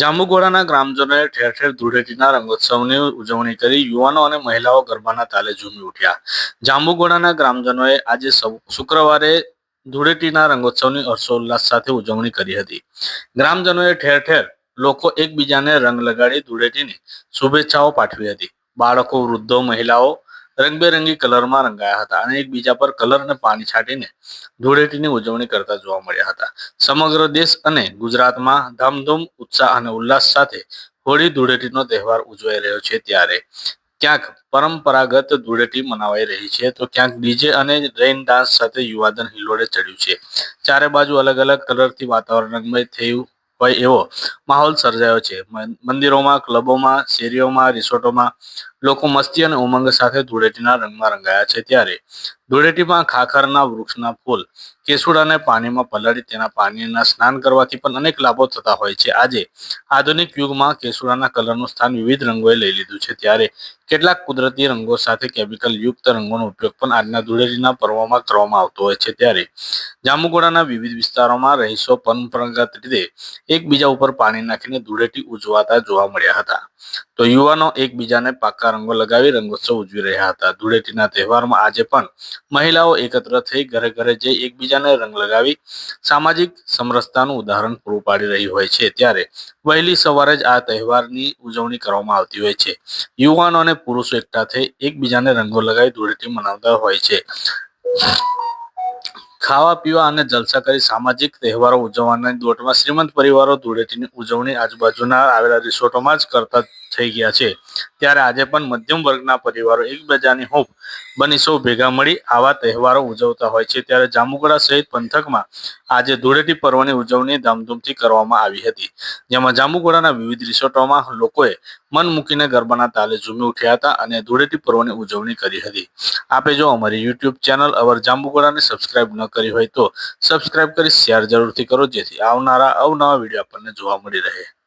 જાંબુઘોડાના ગ્રામજનોએ ઠેર ઠેર ધૂળેટીના રંગોત્સવની ઉજવણી કરી યુવાનો અને મહિલાઓ ગરબાના તાલે ઝૂમી ઉઠ્યા. જાંબુગોળાના ગ્રામજનોએ આજે શુક્રવારે ધૂળેટીના રંગોત્સવની હર્ષોલ્લાસ સાથે ઉજવણી કરી હતી. ગ્રામજનોએ ઠેર ઠેર લોકો એકબીજાને રંગ લગાડી ધૂળેટીની શુભેચ્છાઓ પાઠવી હતી. બાળકો, વૃદ્ધો, મહિલાઓ રંગબેરંગી કલરમાં રંગાયા હતા અને એકબીજા પર કલર અને પાણી છાંટીને ધૂળેટીની ઉજવણી કરતા જોવા મળ્યા હતા. સમગ્ર દેશ અને ગુજરાતમાં ધામધૂમ, ઉત્સાહ અને ઉલ્લાસ સાથે હોળી ધૂળેટીનો તહેવાર ઉજવાઈ રહ્યો છે ત્યારે. ક્યાંક પરંપરાગત ધૂળેટી મનાવાઈ રહી છે તો ક્યાંક ડીજે અને રેઇન ડાન્સ સાથે યુવાધન હિલોડે ચડ્યું છે. ચારે બાજુ અલગ અલગ કલરથી વાતાવરણ રંગમય થયું હોય એવો માહોલ સર્જાયો છે. મંદિરોમાં, ક્લબોમાં, શેરીઓમાં, રિસોર્ટોમાં લોકો મસ્તી અને ઉમંગ સાથે ધૂળેટીના રંગમાં રંગાયા છે ત્યારે ધૂળેટીમાં ખાખરના વૃક્ષના ફૂલ, કેસુડાને પાણીમાં પલાળી તેના પાણીના સ્નાન કરવાથી પણ અનેક લાભો થતા હોય છે. આજે આધુનિક યુગમાં કેસુડાના કલરનું સ્થાન વિવિધ રંગોએ લઈ લીધું છે. ત્યારે કેટલાક કુદરતી રંગો સાથે કેમિકલ યુક્ત રંગોનો ઉપયોગ પણ આજના ધૂળેટીના પર્વમાં કરવામાં આવતો હોય છે. ત્યારે જાંબુગોડાના વિવિધ વિસ્તારોમાં રહીશો પરંપરાગત રીતે એકબીજા ઉપર પાણી નાખીને ધૂળેટી ઉજવાતા જોવા મળ્યા હતા. તો યુવાનો એકબીજાને પાકા રંગો લગાવી રંગોત્સવ ઉજવી રહ્યા હતા. ધૂળેટીના તહેવારમાં આજે પણ મહિલાઓ એકત્ર થઈ ઘરે ઘરે જઈ એકબીજાને રંગ લગાવી સામાજિક સમરસતાનું ઉદાહરણ પૂરું પાડી રહી હોય છે. ત્યારે વહેલી સવારે જ આ તહેવારની ઉજવણી કરવામાં આવતી હોય છે. યુવાનો અને પુરુષો એકઠા થઈ એકબીજાને રંગો લગાવી ધૂળેટી મનાવતા હોય છે. ખાવા, પીવા અને જલસા કરી સામાજિક તહેવારો ઉજવવાના દોટમાં શ્રીમંત પરિવારો ધૂળેટીની ઉજવણી આજુબાજુના આવેલા રિસોર્ટોમાં જ કરતા થઈ ગયા છે. ત્યારે આજે પણ મધ્યમ વર્ગના પરિવારો એકબીજાની હોપ બની સૌ ભેગા મળી આવા તહેવારો ઉજવતા હોય છે. ત્યારે જામુગડા સહિત પંથકમાં આજે ધૂળેટી પર્વની ઉજવણી ધામધૂમથી કરવામાં આવી હતી. જેમાં જામુગોડાના વિવિધ રિસોર્ટોમાં લોકોએ મન મૂકીને ગરબાના તાલે ઝૂમી ઉઠ્યા હતા અને ધૂળેટી પર્વની ઉજવણી કરી હતી. આપે જો અમારી યુટ્યુબ ચેનલ અવર જાંબુગોડાને સબસ્ક્રાઇબ ન કરી હોય તો સબસ્ક્રાઇબ કરી શેર જરૂરથી કરો જેથી આવનારા અવનવા વીડિયો આપણને જોવા મળી રહે.